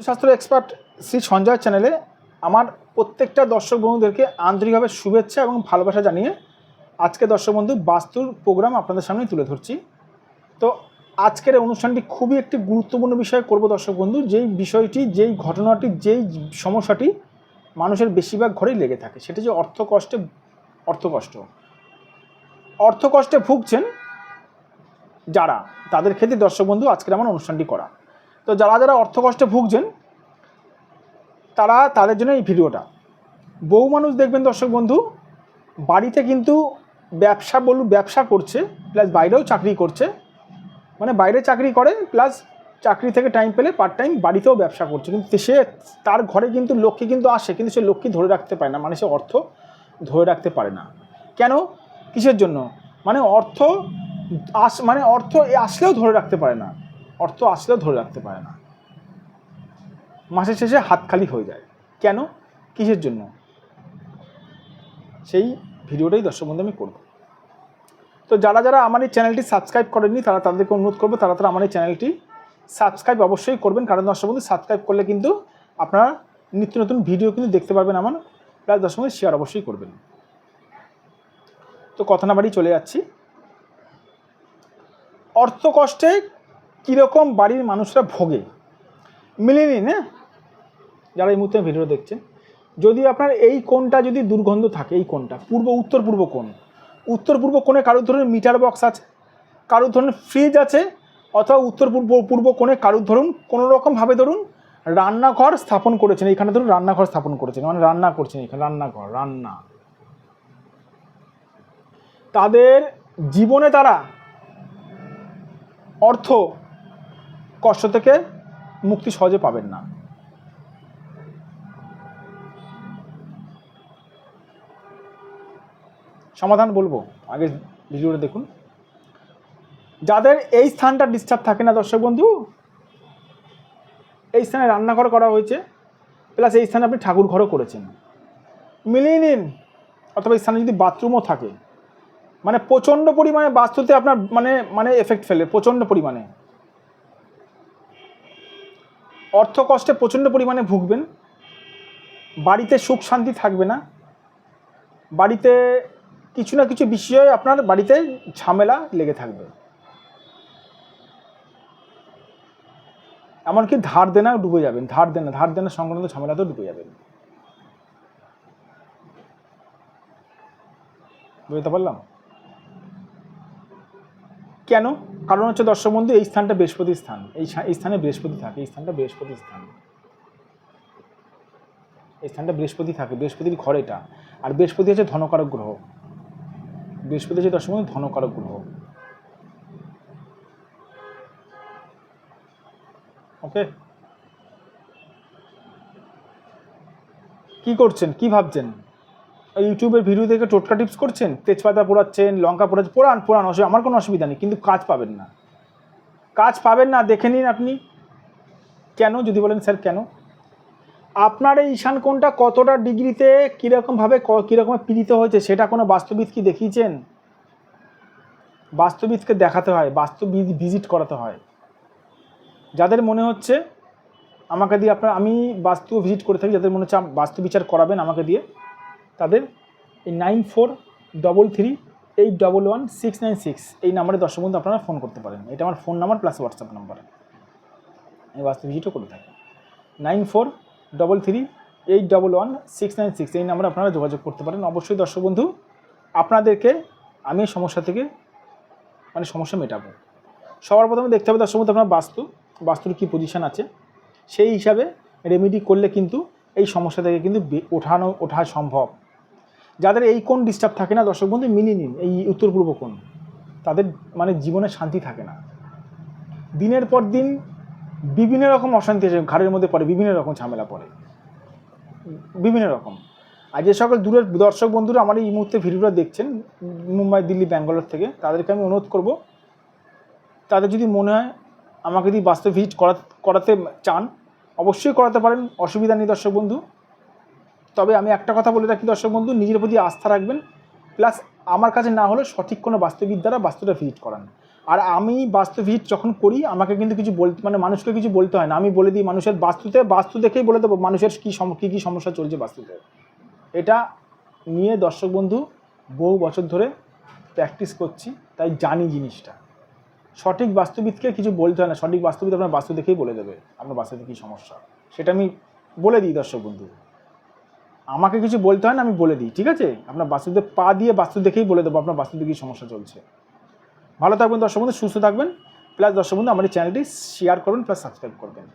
শাস্ত্র এক্সপার্ট শ্রী সঞ্জয় চ্যানেলে আমার প্রত্যেকটা দর্শক বন্ধুদেরকে আন্তরিকভাবে শুভেচ্ছা এবং ভালোবাসা জানিয়ে আজকে দর্শক বন্ধু বাস্তুর প্রোগ্রাম আপনাদের সামনে তুলে ধরছি। তো আজকের অনুষ্ঠানটি খুবই একটি গুরুত্বপূর্ণ বিষয় করব দর্শক বন্ধু, যেই বিষয়টি, যেই ঘটনাটি, যেই সমস্যাটি মানুষের বেশিরভাগ ঘরেই লেগে থাকে, সেটি যে অর্থ কষ্টে, অর্থ কষ্ট। অর্থ কষ্টে ভুগছেন যারা, তাদের ক্ষেত্রে দর্শক বন্ধু আজকের আমার অনুষ্ঠানটি করা। তো যারা যারা অর্থ কষ্টে ভুগছেন, তারা তাদের জন্য এই ভিডিওটা। বহু মানুষ দেখবেন দর্শক বন্ধু, বাড়িতে কিন্তু ব্যবসা বলুন, ব্যবসা করছে প্লাস বাইরেও চাকরি করছে। মানে বাইরে চাকরি করে প্লাস চাকরি থেকে টাইম পেলে পার্ট টাইম বাড়িতেও ব্যবসা করছে। কিন্তু সে তার ঘরে কিন্তু লক্ষ্মী কিন্তু আসে, কিন্তু সে লক্ষ্মী ধরে রাখতে পারে না মানে সে অর্থ ধরে রাখতে পারে না। কেন? কিসের জন্য? মানে অর্থ আস মানে অর্থ আসলেও ধরে রাখতে পারে না। অর্থ আসলেও ধরে রাখতে পারে না। মাসের শেষে হাত খালি হয়ে যায়। কেন? কিসের জন্য? সেই ভিডিওটাই দর্শক বন্ধু আমি করব। তো যারা যারা আমার এই চ্যানেলটি সাবস্ক্রাইব করেননি, তারা তাদেরকে অনুরোধ করব, তারা তারা আমার এই চ্যানেলটি সাবস্ক্রাইব অবশ্যই করবেন। কারণ দর্শক বন্ধু, সাবস্ক্রাইব করলে কিন্তু আপনারা নিত্য নতুন ভিডিও কিন্তু দেখতে পারবেন আমার। প্লাস দর্শক বন্ধু শেয়ার অবশ্যই করবেন। তো কথা না বাড়ি চলে যাচ্ছি। অর্থ কষ্টে কীরকম বাড়ির মানুষরা ভোগে? মিলিয়ে নিন হ্যাঁ যারা এই মুহূর্তে ভিডিও দেখছেন, যদি আপনার এই কোণটা যদি দুর্গন্ধ থাকে, এই কোণটা, পূর্ব, উত্তর পূর্ব কোণ, উত্তর পূর্ব কোণে কারোর ধরুন মিটার বক্স আছে, কারোর ধরুন ফ্রিজ আছে, অথবা উত্তর পূর্ব পূর্ব কোণে কারোর ধরুন কোনো রকমভাবে ধরুন রান্নাঘর স্থাপন করেছেন এইখানে ধরুন রান্নাঘর স্থাপন করেছেন মানে রান্না করছেন এখানে, রান্নাঘর, রান্না। তাদের জীবনে তারা অর্থ কষ্ট থেকে মুক্তি সহজে পাবেন না। সমাধান বলব আগে ভিডিওটা দেখুন। যাদের এই স্থানটা ডিস্টার্ব থাকে না দর্শক বন্ধু, এই স্থানে রান্নাঘর করা হয়েছে প্লাস এই স্থানে আপনি ঠাকুর ঘরও করেছেন। মিলিয়ে নিন, অথবা এই স্থানে যদি বাথরুমও থাকে। মানে প্রচণ্ড পরিমাণে বাস্তুতে আপনার মানে মানে এফেক্ট ফেলে, প্রচণ্ড পরিমাণে। অর্থ কষ্টে প্রচণ্ড পরিমাণে ভুগবেন। বাড়িতে সুখ শান্তি থাকবে না। বাড়িতে কিছু না কিছু বিষয়ে আপনার বাড়িতে ঝামেলা লেগে থাকবে। এমনকি ধার দেনা ডুবে যাবেন, ধার দেনা ধার দেনা সংক্রান্ত ঝামেলাতেও ডুবে যাবেন। বুঝতে পারলাম? কেন? কারণ হচ্ছে দর্শক বন্ধু, এই স্থানটা বৃহস্পতি স্থান। এই স্থানে বৃহস্পতি থাকে, এই স্থানটা বৃহস্পতি স্থান। এই স্থানটা বৃহস্পতি থাকে, বৃহস্পতির ঘর এটা। আর বৃহস্পতি হচ্ছে ধনকারক গ্রহ। বৃহস্পতি হচ্ছে দর্শক বন্ধু, ধনকারক গ্রহ। ওকে? কি করছেন? কি ভাবছেন? ইউটিউবের ভিডিও দেখে টোটকা টিপস করছেন? তেজপাতা পোড়াচ্ছেন, লঙ্কা পোড়াচ্ছেন, পোড়ান পোড়ান, অসুবিধা, আমার কোনো অসুবিধা নেই, কিন্তু কাজ পাবেন না। কাজ পাবেন না, দেখে নিন আপনি। কেন? যদি বলেন, স্যার, কেন? আপনার এই ঈশান কোণটা কতটা ডিগ্রিতে কীরকমভাবে কীরকম পীড়িত হয়েছে, সেটা কোনো বাস্তবিদ কি দেখিয়েছেন? বাস্তবিদকে দেখাতে হয়, বাস্তবিদ ভিজিট করাতে হয়। যাদের মনে হচ্ছে, আমাকে দিয়ে আপনার আমি বাস্তু ভিজিট করে থাকি, যাদের মনে হচ্ছে বাস্তু বিচার করাবেন আমাকে দিয়ে। তাদের এই nine four double three eight double one six nine six এই নাম্বারে দর্শক বন্ধু আপনারা ফোন করতে পারেন। এটা আমার phone number plus WhatsApp number. আমি বাস্তু ভিজিটও করে থাকি nine four double three eight double one six nine six এই নাম্বারে আপনারা যোগাযোগ করতে পারেন। অবশ্যই দর্শক বন্ধু, আপনাদেরকে আমি এই সমস্যা থেকে মানে সমস্যা মেটাবো। সবার প্রথমে দেখতে হবে দর্শক বন্ধু, আপনার বাস্তু, বাস্তুর কী পজিশান আছে? সেই হিসাবে রেমেডি করলে কিন্তু এই সমস্যা থেকে কিন্তু ওঠানো, ওঠা সম্ভব। যাদের এই কোণ ডিস্টার্ব থাকে না, দর্শক বন্ধু মিলিয়ে নিন, এই উত্তর পূর্ব কোণ। তাদের মানে জীবনে শান্তি থাকে না। দিনের পর দিন বিভিন্ন রকম অশান্তি আছে, ঘাড়ের মধ্যে পড়ে, বিভিন্ন রকম ঝামেলা পড়ে। বিভিন্ন রকম। আর যে সকল দূরের দর্শক বন্ধুরা আমার এই মুহূর্তে ভিডিওটা দেখছেন, মুম্বাই, দিল্লি, ব্যাঙ্গালোর থেকে, তাদেরকে আমি অনুরোধ করব, তাদের যদি মনে হয় আমাকে যদি বাস্তব ভিজিট করা, করাতে চান, অবশ্যই করাতে পারেন, অসুবিধা নেই দর্শক বন্ধু। তবে আমি একটা কথা বলে রাখি, দর্শক বন্ধু, নিজের প্রতি আস্থা রাখবেন। প্লাস আমার কাছে না হলে সঠিক কোনো বাস্তুবিদ দ্বারা বাস্তুটা ভিজিট করান। আর আমি বাস্তু ভিজিট যখন করি, আমাকে কিন্তু কিছু বলতে মানে মানুষকে কিছু বলতে হয় না। আমি বলে দিই মানুষের বাস্তুতে, বাস্তু দেখেই বলে দেবো মানুষের কী সম, কী কী সমস্যা চলছে বাস্তুতে। এটা নিয়ে, দর্শক বন্ধু, বহু বছর ধরে প্র্যাকটিস করছি, তাই জানি জিনিসটা। সঠিক বাস্তুবিদকে কিছু বলতে হয় না, সঠিক বাস্তুবিদ আপনার বাস্তু দেখেই বলে দেবে আপনার বাস্তুতে কী সমস্যা। সেটা আমি বলে দিই, দর্শক বন্ধু। আমাকে কিছু বলতে হয় না, আমি বলে দিই, ঠিক আছে? আপনার বাস্তুদের পা দিয়ে বাস্তু দেখেই বলে দেবো আপনার বাস্তুতে কী সমস্যা চলছে। ভালো থাকবেন দর্শক বন্ধু, সুস্থ থাকবেন। প্লাস দর্শক বন্ধু, আমার চ্যানেলটি শেয়ার করুন, প্লাস সাবস্ক্রাইব করবেন।